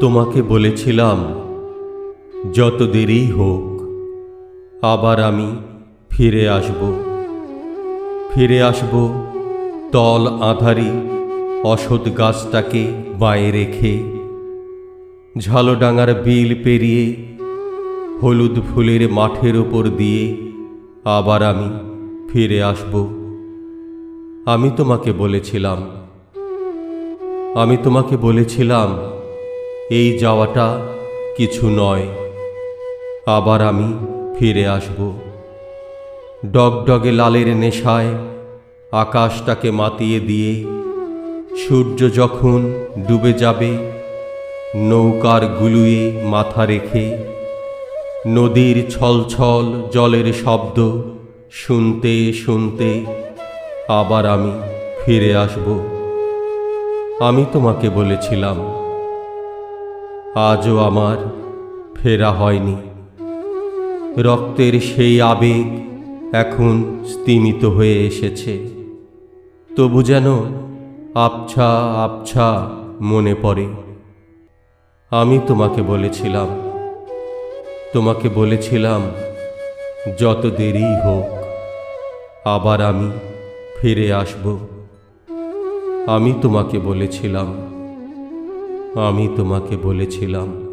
তোমাকে বলেছিলাম, যত দেরি হোক, আবার আমি ফিরে আসব। ফিরে আসব, তল আধারি অসৎ গাছটাকে বাঁয়ে রেখে। ঝালডাঙার বিল পেরিয়ে, হলুদ ফুলের মাঠের ওপর দিয়ে আবার আমি ফিরে আসব। আমি তোমাকে বলেছিলাম, আমি তোমাকে বলেছিলাম, এই যাওয়াটা কিছু নয়, আবার আমি ফিরে আসব। ডগডগে লালের নেশায় আকাশটাকে মাতিয়ে দিয়ে সূর্য যখন ডুবে যাবে, নৌকার গুলুয়ে মাথা রেখে নদীর ছলছল জলের শব্দ শুনতে শুনতে আবার আমি ফিরে আসব। আমি তোমাকে বলেছিলাম, আজও আমার ফেরা হয়নি। রক্তের সেই আবেগ এখন স্তিমিত হয়ে এসেছে। তবু যেন আবছা আবছা মনে পড়ে। আমি তোমাকে বলেছিলাম তোমাকে বলেছিলাম, যত দেরি হোক আবার আমি ফিরে আসব। আমি তোমাকে বলেছিলাম। আমি তোমাকে বলেছিলাম।